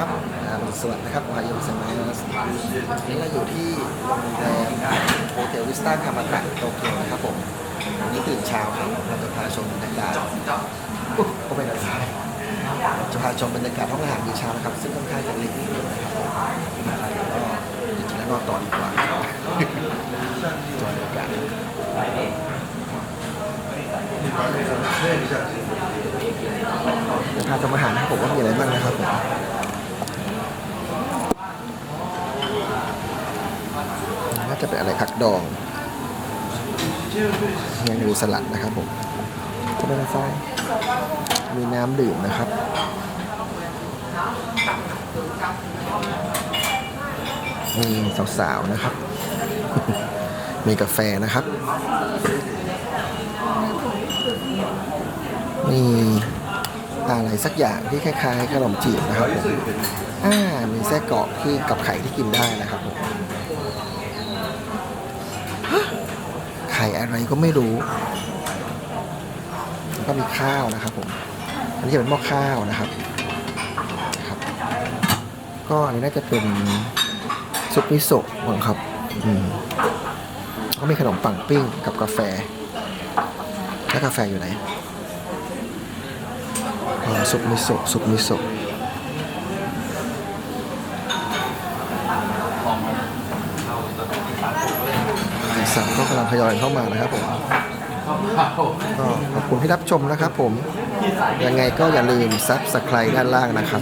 ครับอ่าสวัสดีนะครับวายุสมัยนะนี่เราอยู่ที่โรงแรมโฮเทลวิสตาคามาตะโตเกียวนะครับผมวันนี้ตื่นเช้าครับเราจะพาชมบรรยากาศก็ไปด้านซ้ายจะพาชมบรรยากาศห้องอาหารมื้อเช้านะครับ ซึ่งค่อนข้างจะเล็กนิดนึงนะครับก็จริงๆแล้วนอนต่อดีกว่าจอบรรยากาศเดี๋ยวพาชมอาหารนะครับผมว่ามีอะไรบ้างนะครับผม น่า จะเป็นอะไรผักดองยังดูสลัดนะครับผมจะเป็นไฟมีน้ำดื่มนะครับมีสาวๆนะครับ มีกาแฟนะครับ มีอะไรสักอย่างที่คล้ายๆขนมจีบนะครับผมอ่ามีไส้กรอกที่กับไข่ที่กินได้นะครับผม ไข่ อะไรก็ไม่รู้แล้วก็มีข้าวนะครับผมอันนี้จะเป็นหม้อข้าวนะครับครับ ก็อันนี้น่าจะเป็นซุปมิโซะมั้งครับอืมก็มีขนมปังปิ้งกับกาแฟ แล้วกาแฟอยู่ไหนอ๋อซุปมิโซะซุปมิโซะอีก สามก็กำลังทยอยเข้ามานะครับผมก็ขอบคุณที่รับชมนะครับผม ยังไงก็อย่าลืมซับสไครต์ด้านล่างนะครับ